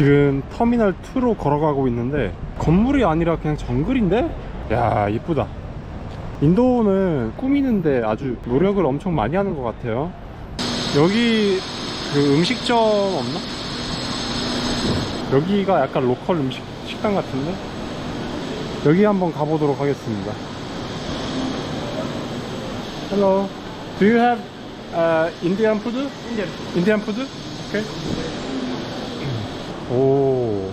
지금 터미널 2로 걸어가고 있는데 건물이 아니라 그냥 정글인데? 야 이쁘다 인도는 꾸미는데 아주 노력을 엄청 많이 하는 것 같아요 여기 그 음식점 없나? 여기가 약간 로컬 음식 식당 같은데? 여기 한번 가보도록 하겠습니다 Hello Do you have uh, Indian food? Indian. Indian food? Okay. Oh.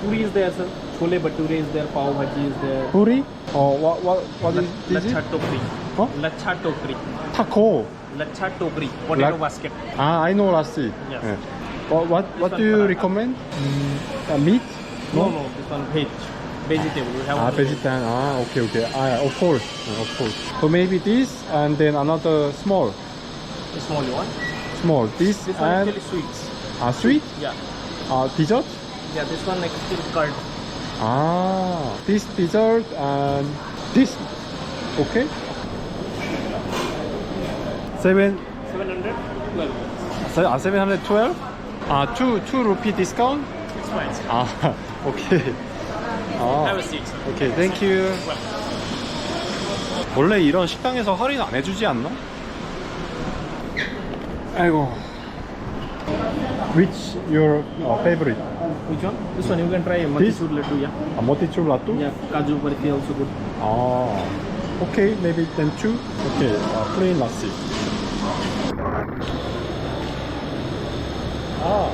Puri is there, sir. Chole bhature is there. Pav bhaji is there. Puri? Oh, what what what is this? Lachha tokri. Huh? Lachha tokri. Taco. Lachha tokri. Potato La- basket. Ah, I know lassi. Yes. Yeah. What what, what do you recommend? Mm, uh, meat? No? no, no. This one veg. Vegetable. We have ah, vegetarian. Ah, okay, okay. Ah, of course, yeah, of course. So maybe this and then another small. A small one. Small. This, this one and is sweets. 아, sweet? Yeah. 아, dessert? Yeah, this one like still curd. 아, this dessert and this. Okay. Seven. 700? Well, 세- 아, 712? 아, 2, 2 rupee discount? it's fine. 아, 오케이. Have 아, a seat, sir. 오케이, 땡큐. Well, 원래 이런 식당에서 할인 안 해주지 않나? 아이고. Which your uh, favorite? which one? This one you can try. Motichur laddu, yeah. 아, 모티추 라뚜? Yeah, kaju barfi also good. 아, 오케이, maybe then two. 오케이, 아, 플레인 라시. 아,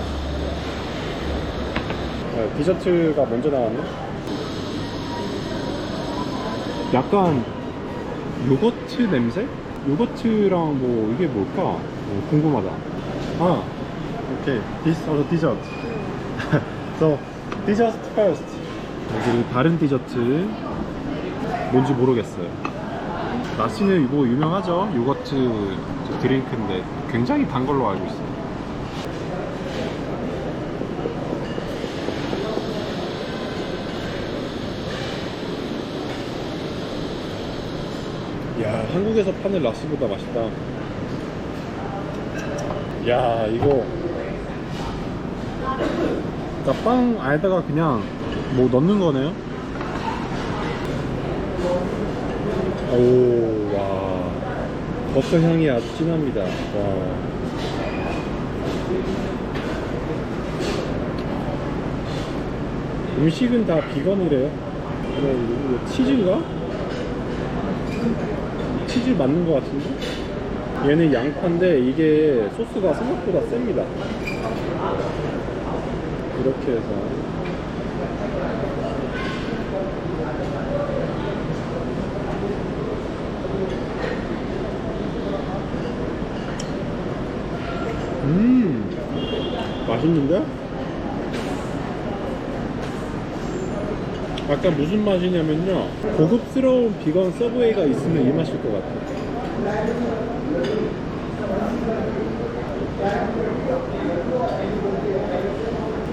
네, 디저트가 먼저 나왔네. 약간 요거트 냄새? 요거트랑 뭐 이게 뭘까? 어, 궁금하다. 아, 오케이, this also dessert. first. 여기 다른 디저트 뭔지 모르겠어요. 라시는 이거 유명하죠? 요거트 저 드링크인데 굉장히 단 걸로 알고 있어요. 야, 한국에서 파는 라시보다 맛있다. 야, 이거. 그러니까 빵 안에다가 그냥 뭐 넣는 거네요? 오, 와. 버터 향이 아주 진합니다. 와. 음식은 다 비건이래요. 뭐, 이거 치즈인가? 치즈 맞는 것 같은데? 얘는 양파인데 이게 소스가 생각보다 셉니다. 이렇게 해서. 음, 맛있는데? 약간 무슨 맛이냐면요. 고급스러운 비건 서브웨이가 있으면 이 맛일 것 같아요.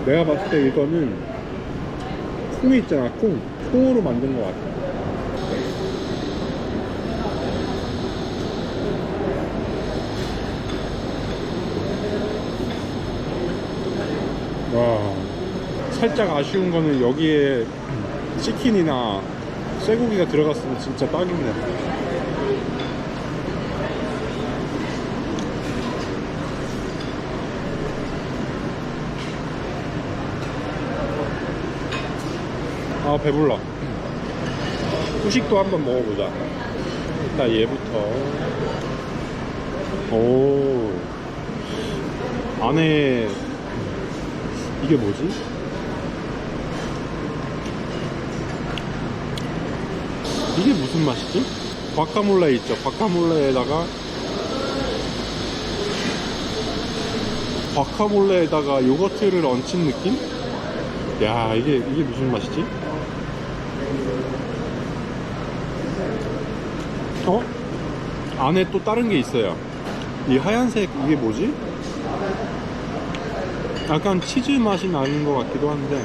내가 봤을 때 이거는 콩이 있잖아, 콩. 콩으로 만든 것 같아. 와, 살짝 아쉬운 거는 여기에 치킨이나 쇠고기가 들어갔으면 진짜 딱이네. 아, 배불러. 후식도 한번 먹어보자. 일단 얘부터. 오. 안에 이게 뭐지? 이게 무슨 맛이지? 과카몰레 있죠? 과카몰레에다가 과카몰레에다가 요거트를 얹힌 느낌? 야 이게 이게 무슨 맛이지? 어? 안에 또 다른 게 있어요. 이 하얀색 이게 뭐지? 약간 치즈 맛이 나는 것 같기도 한데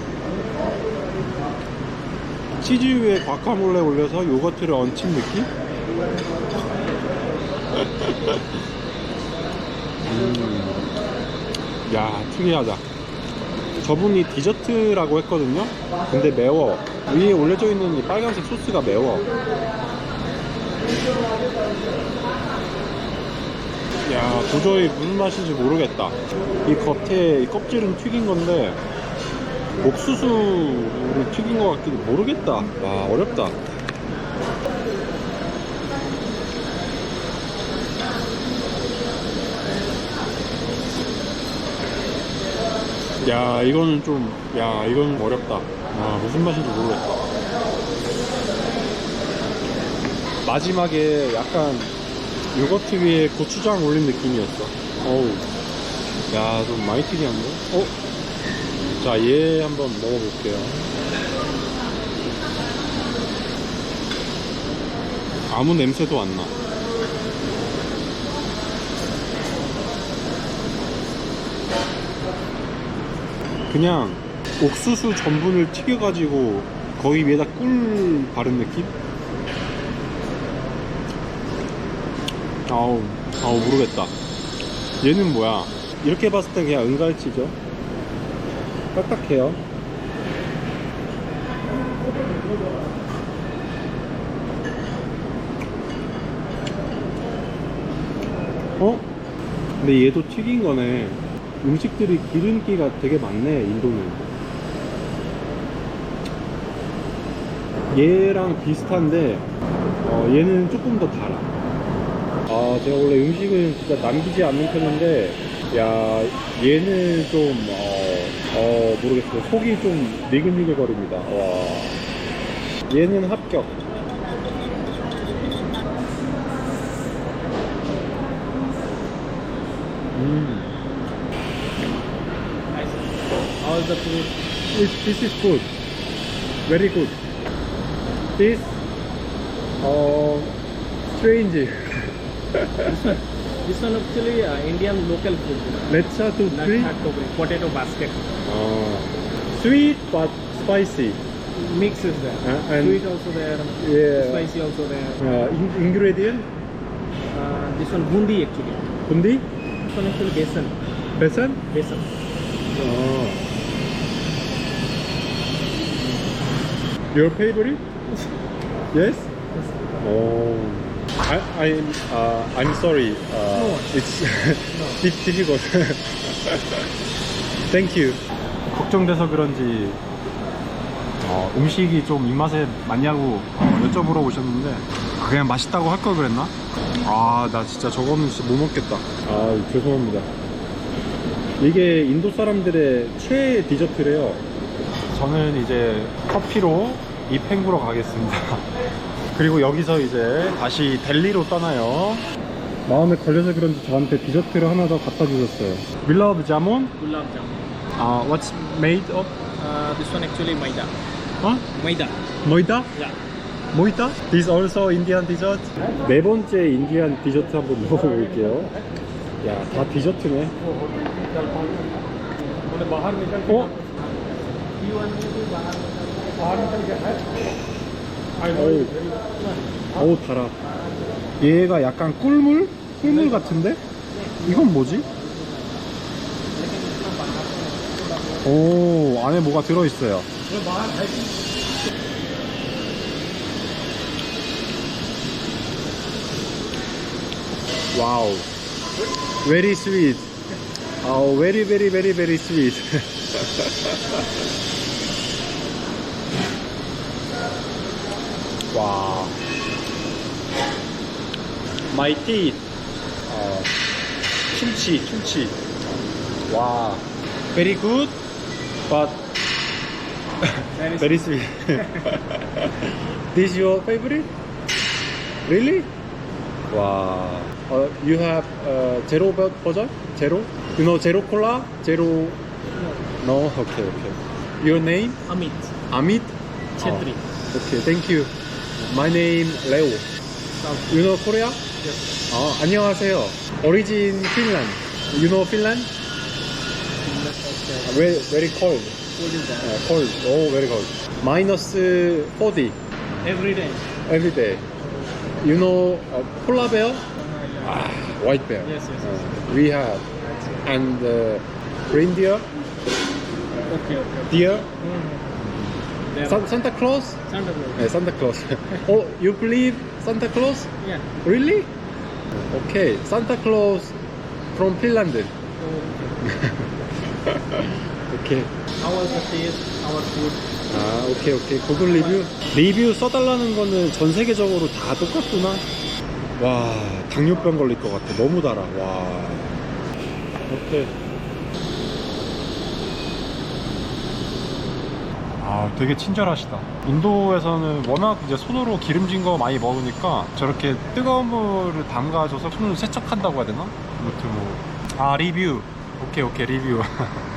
치즈 위에 과카몰레 올려서 요거트를 얹힌 느낌? 음. 야 특이하다 저분이 디저트라고 했거든요. 근데 매워. 위에 올려져 있는 이 빨간색 소스가 매워. 야, 도저히 무슨 맛인지 모르겠다. 이 겉에 이 껍질은 튀긴 건데, 옥수수를 튀긴 것 같기도 모르겠다. 와, 어렵다. 야, 이거는 좀, 야, 이건 어렵다. 아, 무슨 맛인지 모르겠다. 마지막에 약간 요거트 위에 고추장 올린 느낌이었어. 어우. 야, 좀 많이 튀겼네. 어? 자, 얘 한번 먹어볼게요. 아무 냄새도 안 나. 그냥 옥수수 전분을 튀겨가지고 거기 위에다 꿀 바른 느낌? 아우, 아우 모르겠다. 얘는 뭐야? 이렇게 봤을 때 그냥 은갈치죠. 딱딱해요. 어? 근데 얘도 튀긴 거네. 음식들이 기름기가 되게 많네, 인도는. 얘랑 비슷한데, 어, 얘는 조금 더 달아. 아, 제가 원래 음식은 진짜 남기지 않는 편인데, 야, 얘는 좀, 어, 어, 모르겠어요. 속이 좀 니글니글 거립니다. 와. 얘는 합격. 음. Is the food? This, this is good. Very good. This, uh, strange. This one actually uh, Indian local food. Let's start to covering, potato basket. Uh, sweet but spicy. Mix is there. Uh, and- Sweet also there. Yeah. Spicy also there. Uh, in- ingredient? Uh, this one bundi actually. Bundi? This one actually besan. Besan? Besan. Oh. Your favorite? Yes? Oh. I, I'm, uh, I'm sorry. Uh, No. It's di- difficult. Thank you. 걱정돼서 그런지 어, 음식이 좀 입맛에 맞냐고 어, 여쭤보러 오셨는데 그냥 맛있다고 할 걸 그랬나? 아, 나 진짜 저거는 진짜 못 먹겠다. 아, 죄송합니다. 이게 인도 사람들의 최애 디저트래요. 저는 이제 커피로 이 팽구로 가겠습니다. 그리고 여기서 이제 다시 델리로 떠나요. 마음에 걸려서 그런지 저한테 디저트를 하나 더 갖다 주셨어요. 밀러브 자몬? Gulab jamun. 아, what's made of? Uh, this one actually maida. 어? Maida. 모이다? Yeah. 모이다? This also Indian dessert? 네 번째 인디안 디저트 한번 먹어볼게요. 야, 다 디저트네. 어? 어우, 어우 달아. 얘가 약간 꿀물? 꿀물 같은데? 이건 뭐지? 오, 안에 뭐가 들어있어요. 와우. Very sweet. Oh, very, very, very, very sweet. 와. My teeth. 어, kimchi, kimchi. 와. Very good, but Very sweet. this your favorite? Really? Wow. Uh, you have uh, zero ver- version? Zero? You know zero cola? Zero? No? Okay, okay. Your name? Amit. Amit? Chetri. Oh, okay, thank you. My name Leo. You know Korea? Yes. 아, 안녕하세요. Origin Finland. You know Finland? Okay. Very, very cold. Is there. Uh, cold. Oh, very cold. Minus uh, 40 Every day. every day. You know uh, polar bear? Uh, Ah, white bear. Yes, yes, yes. Uh, we have. And uh, reindeer? Okay, okay. Deer? There San- Santa Claus? Santa Claus. 네, Santa Claus. oh, you believe Santa Claus? Yeah. Really? Okay, Santa Claus from Finland. Oh, 오케이. how was the taste? Our food? 아, 오케이, 오케이. 구글 리뷰. 리뷰 써달라는 거는 전 세계적으로 다 똑같구나. 와, 당뇨병 걸릴 것 같아. 너무 달아. 와. 오케이. 아, 되게 친절하시다. 인도에서는 워낙 이제 손으로 기름진 거 많이 먹으니까 저렇게 뜨거운 물을 담가줘서 손을 세척한다고 해야 되나? 아무튼 뭐. 아, 리뷰. 오케이, 오케이, 리뷰.